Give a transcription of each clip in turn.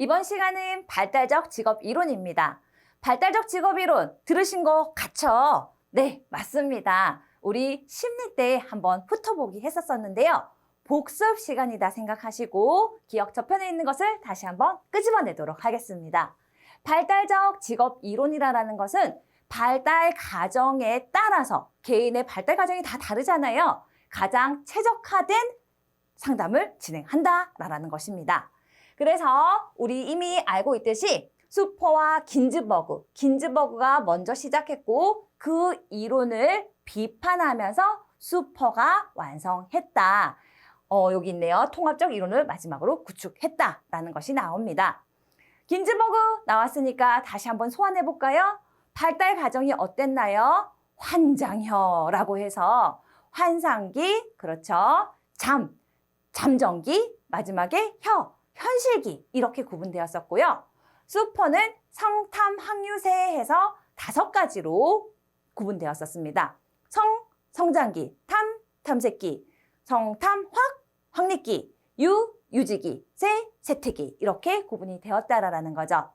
이번 시간은 발달적 직업 이론입니다. 발달적 직업 이론 들으신 거 같죠? 네, 맞습니다. 우리 심리 때 한번 훑어보기 했었었는데요. 복습 시간이다 생각하시고 기억 저편에 있는 것을 다시 한번 끄집어내도록 하겠습니다. 발달적 직업 이론이라는 것은 발달 과정에 따라서 개인의 발달 과정이 다 다르잖아요. 가장 최적화된 상담을 진행한다라는 것입니다. 그래서 우리 이미 알고 있듯이 수퍼와 긴즈버그, 긴즈버그가 먼저 시작했고 그 이론을 비판하면서 수퍼가 완성했다. 어, 여기 있네요. 통합적 이론을 마지막으로 구축했다라는 것이 나옵니다. 긴즈버그 나왔으니까 다시 한번 소환해 볼까요? 발달 과정이 어땠나요? 환장혀라고 해서 환상기, 그렇죠. 잠, 잠정기, 마지막에 혀, 현실기 이렇게 구분되었었고요. 수퍼는 성탐 항유세에서 다섯 가지로 구분되었었습니다. 성, 성장기, 탐, 탐색기, 성탐, 확, 확립기, 유, 유지기, 세, 세태기 이렇게 구분이 되었다라는 거죠.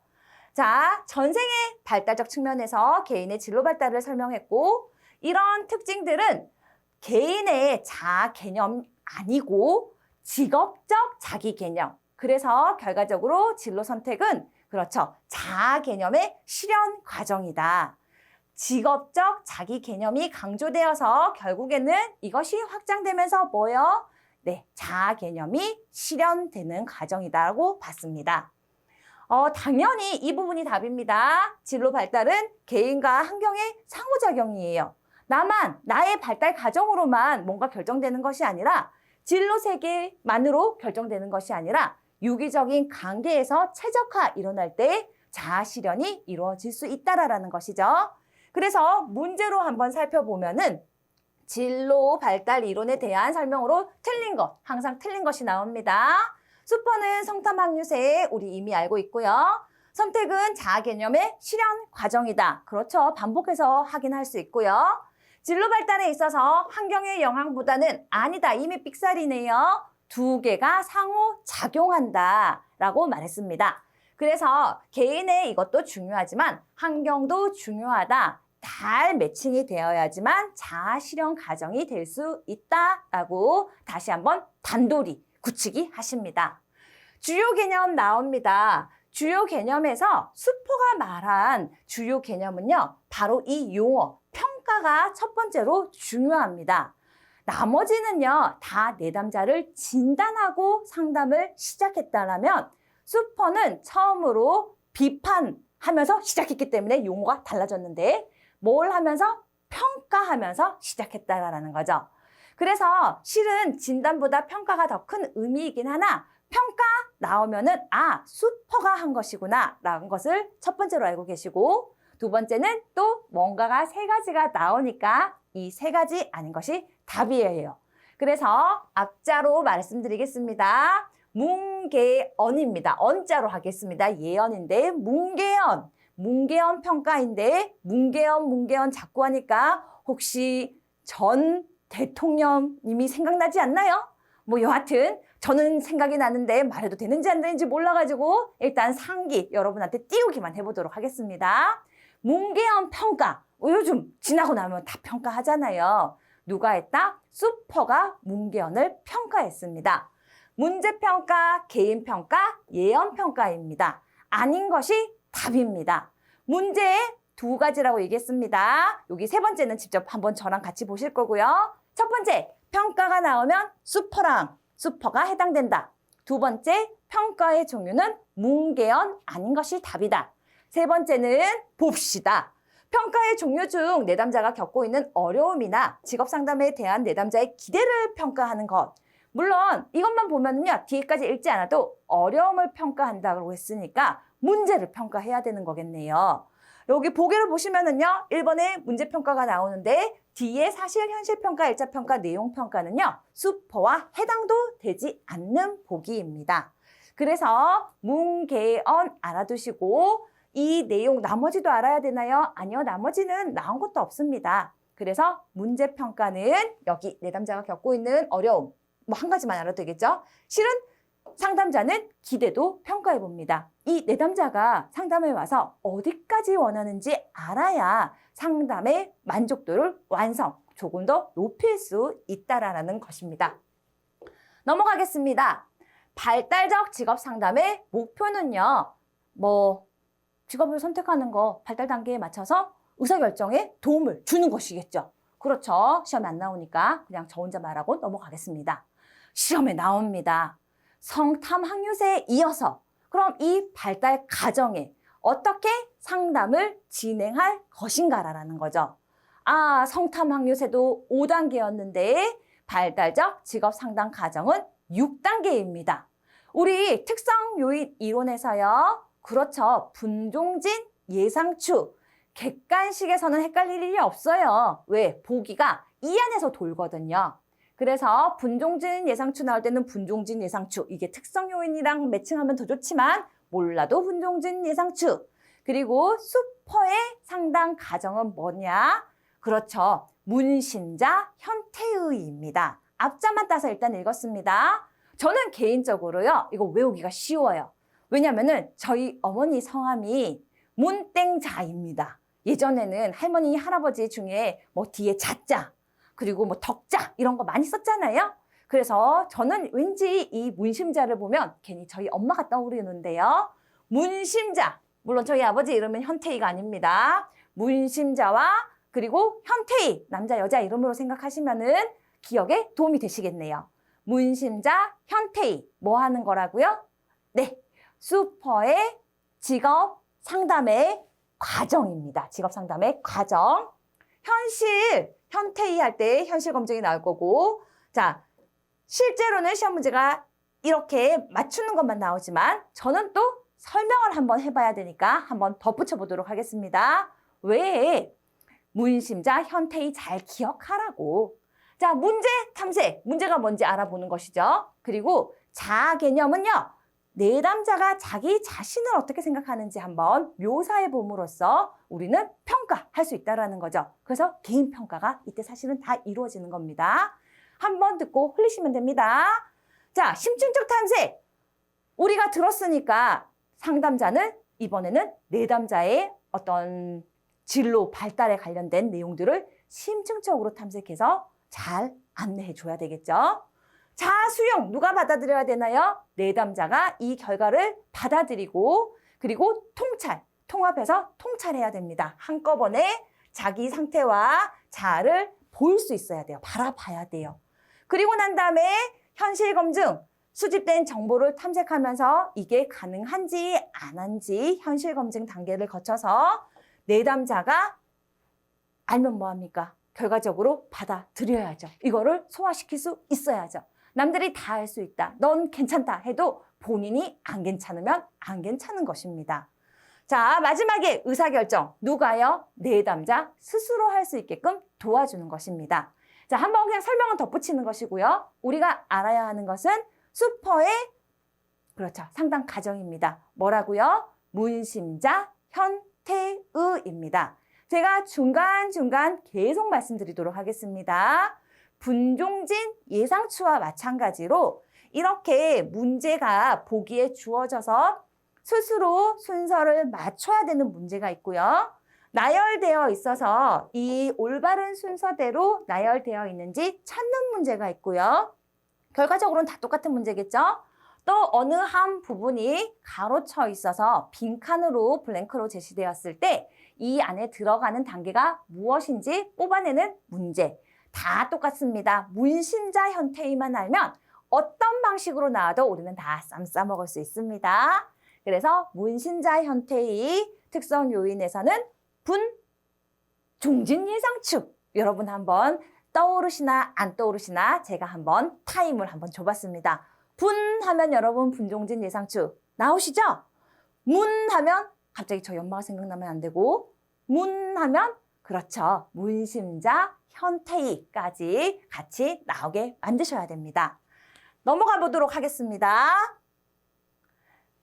자, 전생의 발달적 측면에서 개인의 진로 발달을 설명했고 이런 특징들은 개인의 자아 개념 아니고 직업적 자기 개념. 그래서 결과적으로 진로 선택은 그렇죠. 자아 개념의 실현 과정이다. 직업적 자기 개념이 강조되어서 결국에는 이것이 확장되면서 뭐요? 네, 자아 개념이 실현되는 과정이다라고 봤습니다. 어, 당연히 이 부분이 답입니다. 진로 발달은 개인과 환경의 상호작용이에요. 나만, 나의 발달 과정으로만 뭔가 결정되는 것이 아니라 진로 세계만으로 결정되는 것이 아니라 유기적인 관계에서 최적화 일어날 때 자아 실현이 이루어질 수 있다라는 것이죠. 그래서 문제로 한번 살펴보면은 진로 발달 이론에 대한 설명으로 틀린 것, 항상 틀린 것이 나옵니다. 수퍼는 성탐 학류세 우리 이미 알고 있고요. 선택은 자아 개념의 실현 과정이다. 그렇죠. 반복해서 확인할 수 있고요. 진로 발달에 있어서 환경의 영향보다는 아니다. 이미 삑살이네요. 두 개가 상호 작용한다. 라고 말했습니다. 그래서 개인의 이것도 중요하지만 환경도 중요하다. 잘 매칭이 되어야지만 자아 실현 과정이 될 수 있다라고 다시 한번 단도리 굳히기 하십니다. 주요 개념 나옵니다. 주요 개념에서 수포가 말한 주요 개념은요, 바로 이 용어, 평가가 첫 번째로 중요합니다. 나머지는요, 다 내담자를 진단하고 상담을 시작했다라면, 수퍼는 처음으로 비판하면서 시작했기 때문에 용어가 달라졌는데, 뭘 하면서? 평가하면서 시작했다라는 거죠. 그래서 실은 진단보다 평가가 더 큰 의미이긴 하나, 평가 나오면은 아 수퍼가 한 것이구나 라는 것을 첫 번째로 알고 계시고 두 번째는 또 뭔가가 세 가지가 나오니까 이 세 가지 아닌 것이 답이에요. 그래서 앞자로 말씀드리겠습니다. 뭉개언입니다. 언자로 하겠습니다. 예언인데 뭉개언. 뭉개언 평가인데 뭉개언 뭉개언 자꾸 하니까 혹시 전 대통령님이 생각나지 않나요? 뭐 여하튼 저는 생각이 나는데 말해도 되는지 안 되는지 몰라가지고 일단 상기 여러분한테 띄우기만 해보도록 하겠습니다. 뭉개언 평가. 어, 요즘 지나고 나면 다 평가하잖아요. 누가 했다? 수퍼가 뭉개언을 평가했습니다. 문제평가, 개인평가, 예언평가입니다. 아닌 것이 답입니다. 문제 두 가지라고 얘기했습니다. 여기 세 번째는 직접 한번 저랑 같이 보실 거고요. 첫 번째, 평가가 나오면 수퍼랑 수퍼가 해당된다. 두 번째, 평가의 종류는 뭉개언 아닌 것이 답이다. 세 번째는 봅시다. 평가의 종류 중 내담자가 겪고 있는 어려움이나 직업 상담에 대한 내담자의 기대를 평가하는 것. 물론 이것만 보면요 뒤에까지 읽지 않아도 어려움을 평가한다고 했으니까 문제를 평가해야 되는 거겠네요. 여기 보기를 보시면은요 1번에 문제 평가가 나오는데 뒤에 사실 현실 평가, 일자 평가, 내용 평가는요 수퍼와 해당도 되지 않는 보기입니다. 그래서 뭉개언 알아두시고 이 내용 나머지도 알아야 되나요? 아니요, 나머지는 나온 것도 없습니다. 그래서 문제 평가는 여기 내담자가 겪고 있는 어려움 뭐 한 가지만 알아도 되겠죠? 실은 상담자는 기대도 평가해 봅니다. 이 내담자가 상담에 와서 어디까지 원하는지 알아야 상담의 만족도를 완성, 조금 더 높일 수 있다라는 것입니다. 넘어가겠습니다. 발달적 직업 상담의 목표는요, 뭐, 직업을 선택하는 거 발달 단계에 맞춰서 의사결정에 도움을 주는 것이겠죠. 그렇죠. 시험에 안 나오니까 그냥 저 혼자 말하고 넘어가겠습니다. 시험에 나옵니다. 성탐 학유세에 이어서 그럼 이 발달 과정에 어떻게 상담을 진행할 것인가라는 거죠. 아, 성탐 학유세도 5단계였는데 발달적 직업 상담 과정은 6단계입니다. 우리 특성 요인 이론에서요. 그렇죠. 분종진 예상추 객관식에서는 헷갈릴 일이 없어요. 왜? 보기가 이 안에서 돌거든요. 그래서 분종진 예상추 나올 때는 분종진 예상추 이게 특성 요인이랑 매칭하면 더 좋지만 몰라도 분종진 예상추 그리고 슈퍼의 상당 가정은 뭐냐? 그렇죠. 문신자 현태의입니다. 앞자만 따서 일단 읽었습니다. 저는 개인적으로요. 이거 외우기가 쉬워요. 왜냐면은 저희 어머니 성함이 문땡자입니다. 예전에는 할머니, 할아버지 중에 뭐 뒤에 자자, 그리고 뭐 덕자 이런 거 많이 썼잖아요. 그래서 저는 왠지 이 문심자를 보면 괜히 저희 엄마가 떠오르는데요. 문심자, 물론 저희 아버지 이름은 현태이가 아닙니다. 문심자와 그리고 현태이, 남자, 여자 이름으로 생각하시면은 기억에 도움이 되시겠네요. 문심자, 현태이, 뭐 하는 거라고요? 네, 슈퍼의 직업 상담의 과정입니다. 직업 상담의 과정. 현실, 현태이 할 때 현실 검증이 나올 거고, 자, 실제로는 시험 문제가 이렇게 맞추는 것만 나오지만, 저는 또 설명을 한번 해봐야 되니까 한번 덧붙여 보도록 하겠습니다. 왜? 문심자, 현태이 잘 기억하라고. 자, 문제 탐색. 문제가 뭔지 알아보는 것이죠. 그리고 자아 개념은요. 내담자가 자기 자신을 어떻게 생각하는지 한번 묘사해 봄으로써 우리는 평가할 수 있다라는 거죠. 그래서 개인 평가가 이때 사실은 다 이루어지는 겁니다. 한번 듣고 흘리시면 됩니다. 자, 심층적 탐색. 우리가 들었으니까 상담자는 이번에는 내담자의 어떤 진로 발달에 관련된 내용들을 심층적으로 탐색해서 잘 안내해 줘야 되겠죠. 자, 수용 누가 받아들여야 되나요? 내담자가 이 결과를 받아들이고 그리고 통찰, 통합해서 통찰해야 됩니다. 한꺼번에 자기 상태와 자아를 볼수 있어야 돼요. 바라봐야 돼요. 그리고 난 다음에 현실 검증, 수집된 정보를 탐색하면서 이게 가능한지 안 한지 현실 검증 단계를 거쳐서 내담자가 알면 뭐합니까? 결과적으로 받아들여야죠. 이거를 소화시킬 수 있어야죠. 남들이 다 할 수 있다. 넌 괜찮다 해도 본인이 안 괜찮으면 안 괜찮은 것입니다. 자, 마지막에 의사결정. 누가요? 내담자 스스로 할 수 있게끔 도와주는 것입니다. 자, 한번 그냥 설명은 덧붙이는 것이고요. 우리가 알아야 하는 것은 슈퍼의 그렇죠. 상당 가정입니다. 뭐라고요? 문심자 현태의입니다. 제가 중간중간 계속 말씀드리도록 하겠습니다. 분종진 예상추와 마찬가지로 이렇게 문제가 보기에 주어져서 스스로 순서를 맞춰야 되는 문제가 있고요. 나열되어 있어서 이 올바른 순서대로 나열되어 있는지 찾는 문제가 있고요. 결과적으로는 다 똑같은 문제겠죠? 또 어느 한 부분이 가로쳐 있어서 빈칸으로 블랭크로 제시되었을 때 이 안에 들어가는 단계가 무엇인지 뽑아내는 문제. 다 똑같습니다. 문신자 현태이만 알면 어떤 방식으로 나와도 우리는 다 쌈 싸 먹을 수 있습니다. 그래서 문신자 현태이 특성 요인에서는 분, 중진 예상축. 여러분 한번 떠오르시나 안 떠오르시나 제가 한번 타임을 한번 줘봤습니다. 분 하면 여러분 분종진 예상축 나오시죠? 문 하면 갑자기 저 연마가 생각나면 안 되고 문 하면 그렇죠. 문심자 현태이까지 같이 나오게 만드셔야 됩니다. 넘어가 보도록 하겠습니다.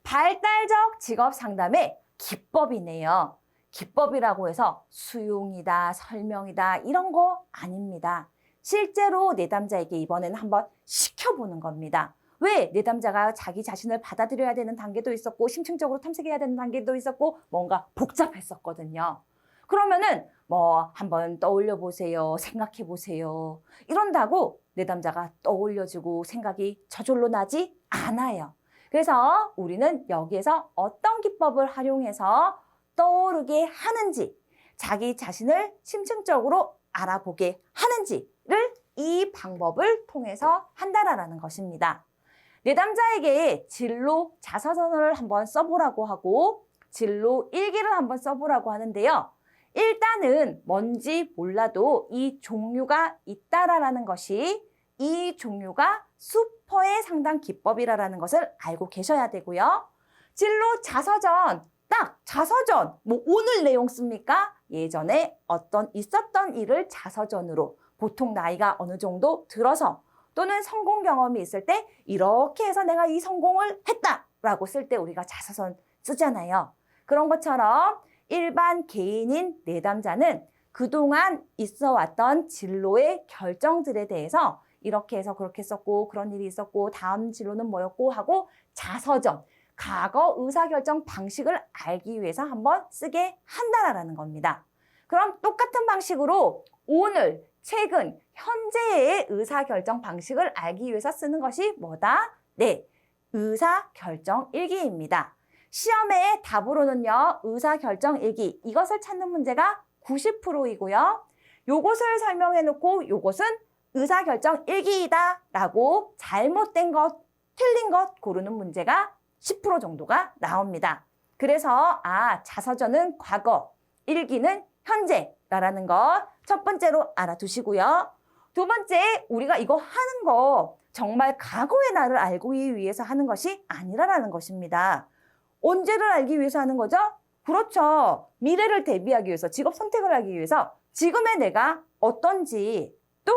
발달적 직업 상담의 기법이네요. 기법이라고 해서 수용이다, 설명이다, 이런 거 아닙니다. 실제로 내담자에게 이번에는 한번 시켜보는 겁니다. 왜 내담자가 자기 자신을 받아들여야 되는 단계도 있었고 심층적으로 탐색해야 되는 단계도 있었고 뭔가 복잡했었거든요. 그러면은 뭐 한번 떠올려 보세요. 생각해 보세요. 이런다고 내담자가 떠올려지고 생각이 저절로 나지 않아요. 그래서 우리는 여기에서 어떤 기법을 활용해서 떠오르게 하는지, 자기 자신을 심층적으로 알아보게 하는지를 이 방법을 통해서 한다라는 것입니다. 내담자에게 진로 자서전을 한번 써보라고 하고 진로 일기를 한번 써보라고 하는데요. 일단은 뭔지 몰라도 이 종류가 있다라는 것이 이 종류가 슈퍼의 상당 기법이라는 것을 알고 계셔야 되고요. 진로 자서전, 딱 자서전, 뭐 오늘 내용 씁니까? 예전에 어떤 있었던 일을 자서전으로 보통 나이가 어느 정도 들어서 또는 성공 경험이 있을 때 이렇게 해서 내가 이 성공을 했다라고 쓸 때 우리가 자서전 쓰잖아요. 그런 것처럼 일반 개인인 내담자는 그동안 있어 왔던 진로의 결정들에 대해서 이렇게 해서 그렇게 썼고 그런 일이 있었고 다음 진로는 뭐였고 하고 자서전 과거 의사결정 방식을 알기 위해서 한번 쓰게 한다라는 겁니다. 그럼 똑같은 방식으로 오늘 최근 현재의 의사결정 방식을 알기 위해서 쓰는 것이 뭐다? 네, 의사결정 일기입니다. 시험의 답으로는요, 의사결정 일기 이것을 찾는 문제가 90%이고요. 요것을 설명해 놓고 요것은 의사결정 일기이다 라고 잘못된 것, 틀린 것 고르는 문제가 10% 정도가 나옵니다. 그래서 아 자서전은 과거, 일기는 현재라는 것 첫 번째로 알아두시고요. 두 번째 우리가 이거 하는 거 정말 과거의 나를 알기 위해서 하는 것이 아니라라는 것입니다. 언제를 알기 위해서 하는 거죠? 그렇죠. 미래를 대비하기 위해서 직업 선택을 하기 위해서 지금의 내가 어떤지 또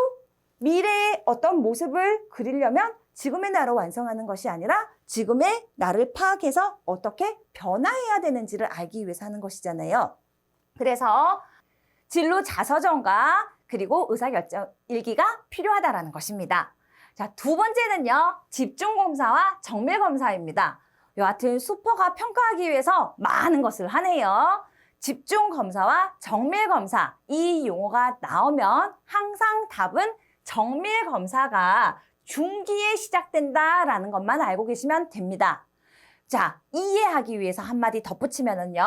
미래의 어떤 모습을 그리려면 지금의 나로 완성하는 것이 아니라 지금의 나를 파악해서 어떻게 변화해야 되는지를 알기 위해서 하는 것이잖아요. 그래서 진로 자서전과 그리고 의사결정 일기가 필요하다라는 것입니다. 자, 두 번째는요. 집중검사와 정밀검사입니다. 여하튼 슈퍼가 평가하기 위해서 많은 것을 하네요. 집중 검사와 정밀 검사 이 용어가 나오면 항상 답은 정밀 검사가 중기에 시작된다라는 것만 알고 계시면 됩니다. 자, 이해하기 위해서 한마디 덧붙이면은요.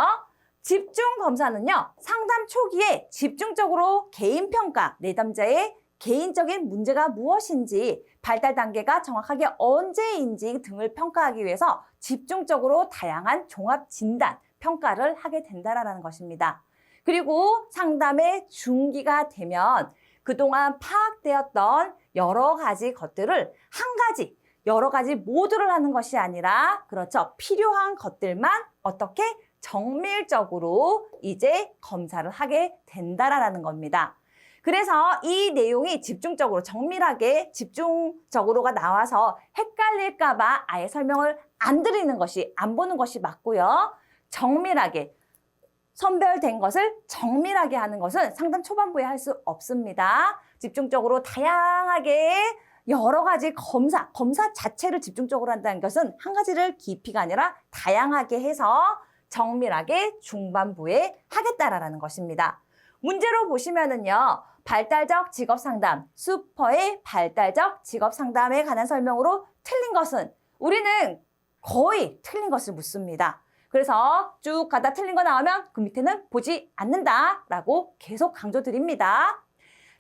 집중 검사는요. 상담 초기에 집중적으로 개인 평가, 내담자의 개인적인 문제가 무엇인지, 발달 단계가 정확하게 언제인지 등을 평가하기 위해서 집중적으로 다양한 종합 진단, 평가를 하게 된다라는 것입니다. 그리고 상담의 중기가 되면 그동안 파악되었던 여러 가지 것들을 한 가지, 여러 가지 모두를 하는 것이 아니라, 그렇죠. 필요한 것들만 어떻게 정밀적으로 이제 검사를 하게 된다라는 겁니다. 그래서 이 내용이 집중적으로 정밀하게 집중적으로가 나와서 헷갈릴까봐 아예 설명을 안 드리는 것이 안 보는 것이 맞고요. 정밀하게 선별된 것을 정밀하게 하는 것은 상담 초반부에 할 수 없습니다. 집중적으로 다양하게 여러 가지 검사, 검사 자체를 집중적으로 한다는 것은 한 가지를 깊이가 아니라 다양하게 해서 정밀하게 중반부에 하겠다라는 것입니다. 문제로 보시면은요, 발달적 직업 상담, 슈퍼의 발달적 직업 상담에 관한 설명으로 틀린 것은 우리는 거의 틀린 것을 묻습니다. 그래서 쭉 가다 틀린 거 나오면 그 밑에는 보지 않는다라고 계속 강조드립니다.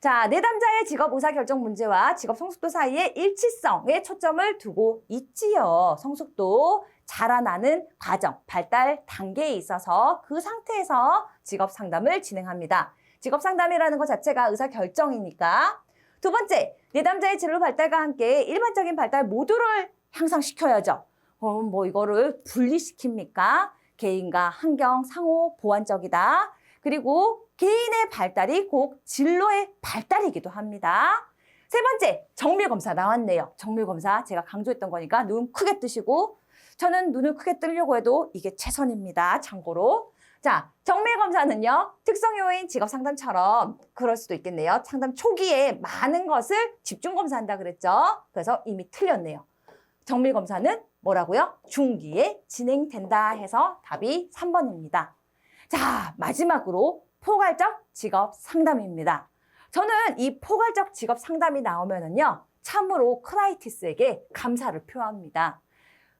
자, 내담자의 직업 의사 결정 문제와 직업 성숙도 사이의 일치성에 초점을 두고 있지요. 성숙도 자라나는 과정, 발달 단계에 있어서 그 상태에서 직업 상담을 진행합니다. 직업 상담이라는 것 자체가 의사 결정이니까. 두 번째, 내담자의 진로 발달과 함께 일반적인 발달 모두를 향상시켜야죠. 어, 뭐 이거를 분리시킵니까? 개인과 환경, 상호, 보완적이다. 그리고 개인의 발달이 곧 진로의 발달이기도 합니다. 세 번째, 정밀 검사 나왔네요. 정밀 검사 제가 강조했던 거니까 눈 크게 뜨시고 저는 눈을 크게 뜨려고 해도 이게 최선입니다. 참고로. 자, 정밀 검사는요, 특성 요인 직업 상담처럼 그럴 수도 있겠네요. 상담 초기에 많은 것을 집중 검사한다 그랬죠. 그래서 이미 틀렸네요. 정밀 검사는 뭐라고요? 중기에 진행된다 해서 답이 3번입니다. 자, 마지막으로 포괄적 직업 상담입니다. 저는 이 포괄적 직업 상담이 나오면은요, 참으로 크라이티스에게 감사를 표합니다.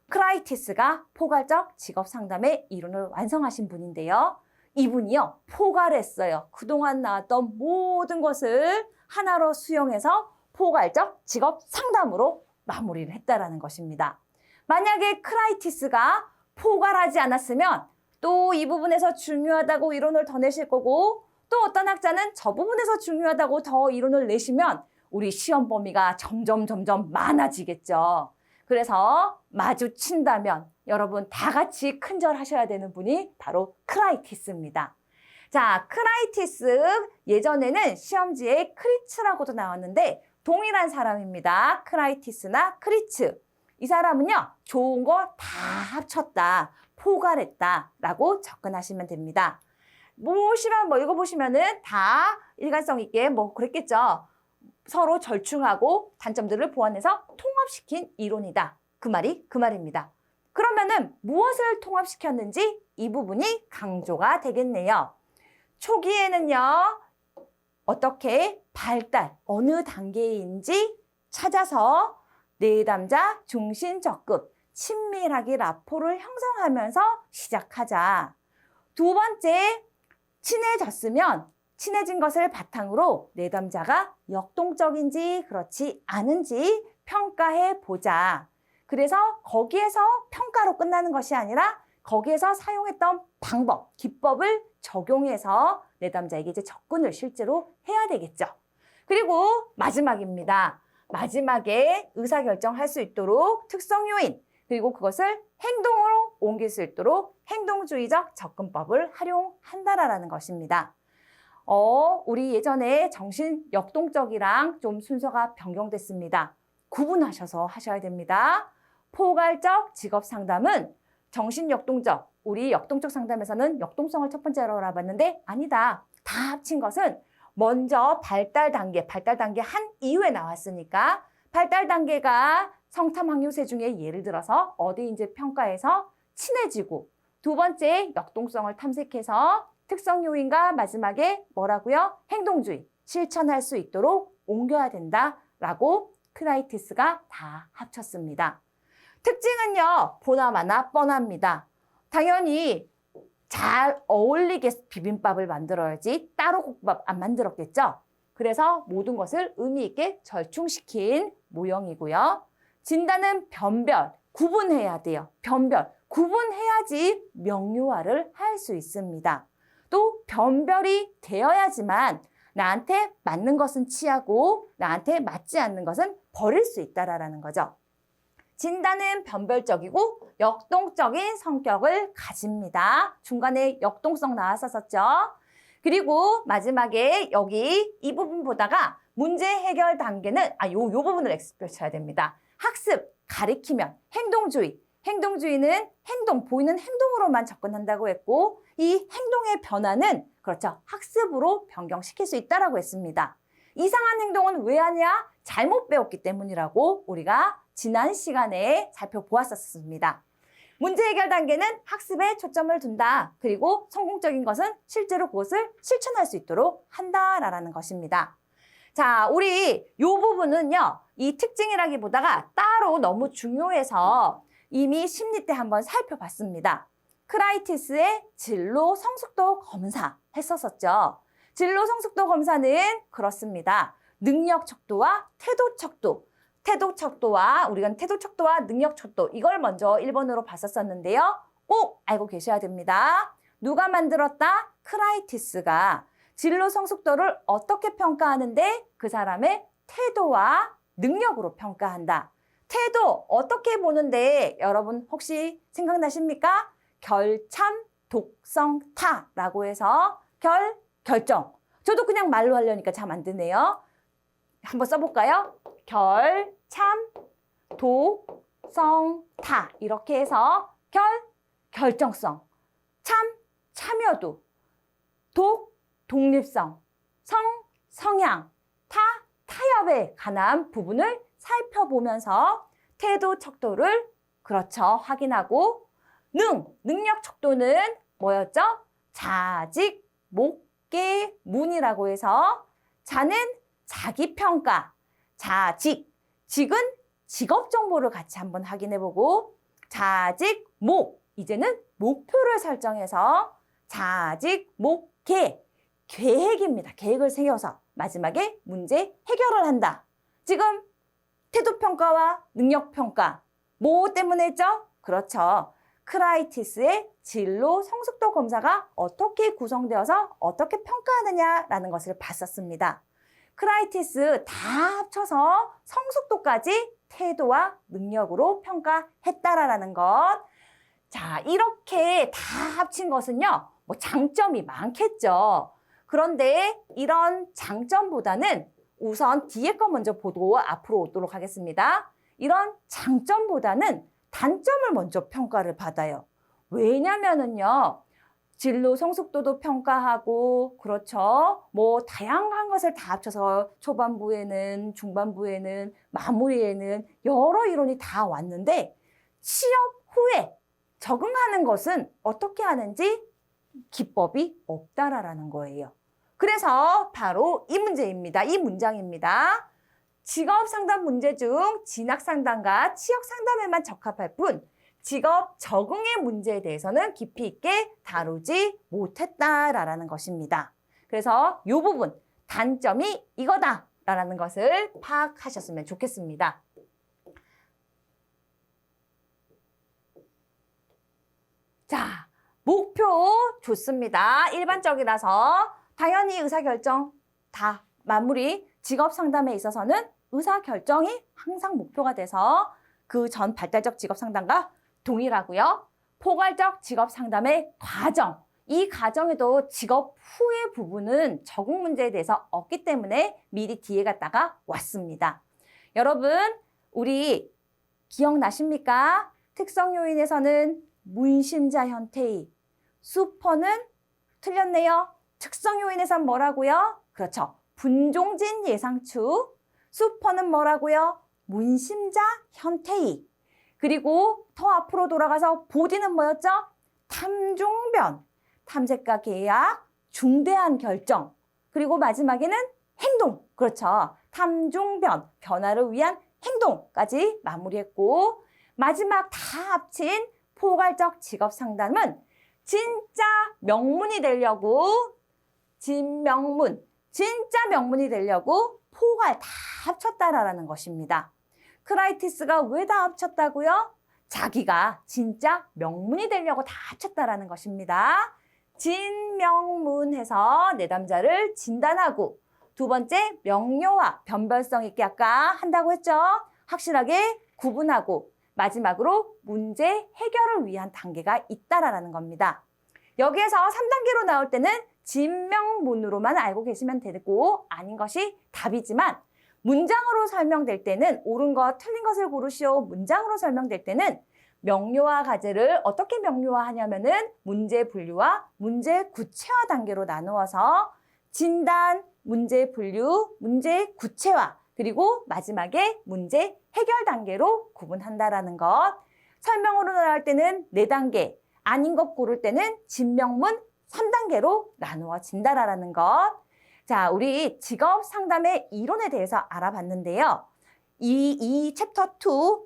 크라이티스가 포괄적 직업 상담의 이론을 완성하신 분인데요. 이분이요, 포괄했어요. 그동안 나왔던 모든 것을 하나로 수용해서 포괄적 직업 상담으로 마무리를 했다라는 것입니다. 만약에 크라이티스가 포괄하지 않았으면 또 이 부분에서 중요하다고 이론을 더 내실 거고 또 어떤 학자는 저 부분에서 중요하다고 더 이론을 내시면 우리 시험 범위가 점점 점점 많아지겠죠. 그래서 마주친다면 여러분 다 같이 큰절하셔야 되는 분이 바로 크라이티스입니다. 자, 크라이티스 예전에는 시험지에 크리츠라고도 나왔는데 동일한 사람입니다. 크라이티스나 크리츠. 이 사람은요, 좋은 거 다 합쳤다, 포괄했다 라고 접근하시면 됩니다. 보시면 뭐 읽어보시면은 다 일관성 있게 뭐 그랬겠죠. 서로 절충하고 단점들을 보완해서 통합시킨 이론이다. 그 말이 그 말입니다. 그러면은 무엇을 통합시켰는지 이 부분이 강조가 되겠네요. 초기에는요, 어떻게 발달, 어느 단계인지 찾아서 내담자 중심 적급, 친밀하게 라포를 형성하면서 시작하자. 두 번째, 친해졌으면 친해진 것을 바탕으로 내담자가 역동적인지 그렇지 않은지 평가해 보자. 그래서 거기에서 평가로 끝나는 것이 아니라 거기에서 사용했던 방법, 기법을 적용해서 내담자에게 이제 접근을 실제로 해야 되겠죠. 그리고 마지막입니다. 마지막에 의사결정할 수 있도록 특성 요인, 그리고 그것을 행동으로 옮길 수 있도록 행동주의적 접근법을 활용한다라는 것입니다. 어, 우리 예전에 정신 역동적이랑 좀 순서가 변경됐습니다. 구분하셔서 하셔야 됩니다. 포괄적 직업 상담은 정신 역동적, 우리 역동적 상담에서는 역동성을 첫 번째로 알아봤는데 아니다. 다 합친 것은 먼저 발달 단계, 발달 단계 한 이후에 나왔으니까 발달 단계가 성탐 항요새 중에 예를 들어서 어디 이제 평가에서 친해지고 두 번째 역동성을 탐색해서 특성 요인과 마지막에 뭐라고요? 행동주의, 실천할 수 있도록 옮겨야 된다라고 크라이티스가 다 합쳤습니다. 특징은요, 보나마나 뻔합니다. 당연히 잘 어울리게 비빔밥을 만들어야지 따로 국밥 안 만들었겠죠? 그래서 모든 것을 의미 있게 절충시킨 모형이고요. 진단은 변별, 구분해야 돼요. 변별, 구분해야지 명료화를 할 수 있습니다. 또 변별이 되어야지만 나한테 맞는 것은 취하고 나한테 맞지 않는 것은 버릴 수 있다라는 거죠. 진단은 변별적이고 역동적인 성격을 가집니다. 중간에 역동성 나왔었죠. 그리고 마지막에 여기 이 부분 보다가 문제 해결 단계는 아, 요, 요 부분을 엑스표 쳐야 됩니다. 학습, 가리키면, 행동주의. 행동주의는 행동, 보이는 행동으로만 접근한다고 했고, 이 행동의 변화는, 그렇죠. 학습으로 변경시킬 수 있다라고 했습니다. 이상한 행동은 왜 하냐? 잘못 배웠기 때문이라고 우리가 지난 시간에 살펴보았었습니다. 문제 해결 단계는 학습에 초점을 둔다. 그리고 성공적인 것은 실제로 그것을 실천할 수 있도록 한다라는 것입니다. 자, 우리 요 부분은요, 이 특징이라기보다가 따로 너무 중요해서 이미 심리 때 한번 살펴봤습니다. 크라이티스의 진로 성숙도 검사 했었었죠. 진로 성숙도 검사는 그렇습니다. 능력 척도와 태도 척도, 태도 척도와 우리가 태도 척도와 능력 척도 이걸 먼저 1번으로 봤었었는데요. 꼭 알고 계셔야 됩니다. 누가 만들었다? 크라이티스가 진로 성숙도를 어떻게 평가하는데 그 사람의 태도와 능력으로 평가한다. 태도 어떻게 보는데 여러분 혹시 생각나십니까? 결참 독성타라고 해서 결 결정. 저도 그냥 말로 하려니까 잘 안 되네요. 한번 써볼까요? 결, 참, 도, 성, 타. 이렇게 해서 결, 결정성. 참, 참여도. 독, 독립성. 성, 성향. 타, 타협에 관한 부분을 살펴보면서 태도 척도를 그렇죠. 확인하고 능, 능력 척도는 뭐였죠? 자직, 목계, 문이라고 해서 자는 자기평가, 자직, 직은 직업 정보를 같이 한번 확인해 보고 자직, 목, 이제는 목표를 설정해서 자직, 목 계, 계획입니다. 계획을 세워서 마지막에 문제 해결을 한다. 지금 태도평가와 능력평가, 뭐 때문에 했죠? 그렇죠. 크라이티스의 진로 성숙도 검사가 어떻게 구성되어서 어떻게 평가하느냐라는 것을 봤었습니다. 크라이티스 다 합쳐서 성숙도까지 태도와 능력으로 평가했다라는 것. 자, 이렇게 다 합친 것은요, 뭐 장점이 많겠죠. 그런데 이런 장점보다는 우선 뒤에 거 먼저 보고 앞으로 오도록 하겠습니다. 이런 장점보다는 단점을 먼저 평가를 받아요. 왜냐면은요, 진로 성숙도도 평가하고, 그렇죠. 뭐, 다양한 것을 다 합쳐서 초반부에는, 중반부에는, 마무리에는 여러 이론이 다 왔는데, 취업 후에 적응하는 것은 어떻게 하는지 기법이 없다라는 거예요. 그래서 바로 이 문제입니다. 이 문장입니다. 직업 상담 문제 중 진학 상담과 취업 상담에만 적합할 뿐 직업 적응의 문제에 대해서는 깊이 있게 다루지 못했다라는 것입니다. 그래서 이 부분 단점이 이거다라는 것을 파악하셨으면 좋겠습니다. 자, 목표 좋습니다. 일반적이라서 당연히 의사결정 다 마무리 직업 상담에 있어서는 의사결정이 항상 목표가 돼서 그 전 발달적 직업 상담과 동일하고요. 포괄적 직업 상담의 과정. 이 과정에도 직업 후의 부분은 적응 문제에 대해서 없기 때문에 미리 뒤에 갔다가 왔습니다. 여러분, 우리 기억나십니까? 특성 요인에서는 문심자 현태의 수퍼는 틀렸네요. 특성 요인에선 뭐라고요? 그렇죠. 분종진 예상추. 수퍼는 뭐라고요? 문심자 현태의. 그리고 더 앞으로 돌아가서 보디는 뭐였죠? 탐중변, 탐색과 계약, 중대한 결정. 그리고 마지막에는 행동. 그렇죠. 탐중변, 변화를 위한 행동까지 마무리했고 마지막 다 합친 포괄적 직업 상담은 진짜 명문이 되려고 진명문, 진짜 명문이 되려고 포괄 다 합쳤다라는 것입니다. 크라이티스가 왜 다 합쳤다고요? 자기가 진짜 명문이 되려고 다 합쳤다라는 것입니다. 진명문해서 내담자를 진단하고 두 번째 명료와 변별성 있게 아까 한다고 했죠. 확실하게 구분하고 마지막으로 문제 해결을 위한 단계가 있다라는 겁니다. 여기에서 3단계로 나올 때는 진명문으로만 알고 계시면 되고 아닌 것이 답이지만 문장으로 설명될 때는 옳은 것, 틀린 것을 고르시오. 문장으로 설명될 때는 명료화 과제를 어떻게 명료화하냐면은 문제 분류와 문제 구체화 단계로 나누어서 진단, 문제 분류, 문제 구체화, 그리고 마지막에 문제 해결 단계로 구분한다라는 것. 설명으로 나올 때는 네 단계, 아닌 것 고를 때는 진명문 3단계로 나누어진다라는 것. 자, 우리 직업 상담의 이론에 대해서 알아봤는데요. 이, 이 챕터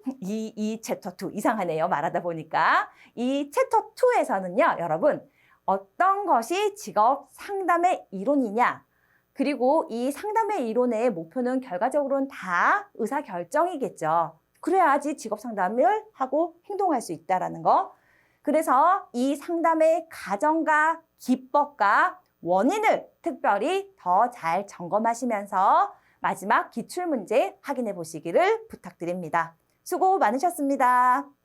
2, 이, 이 챕터 2, 이상하네요. 말하다 보니까. 이 챕터 2에서는요, 여러분, 어떤 것이 직업 상담의 이론이냐, 그리고 이 상담의 이론의 목표는 결과적으로는 다 의사결정이겠죠. 그래야지 직업 상담을 하고 행동할 수 있다라는 거. 그래서 이 상담의 가정과 기법과 원인을 특별히 더 잘 점검하시면서 마지막 기출문제 확인해 보시기를 부탁드립니다. 수고 많으셨습니다.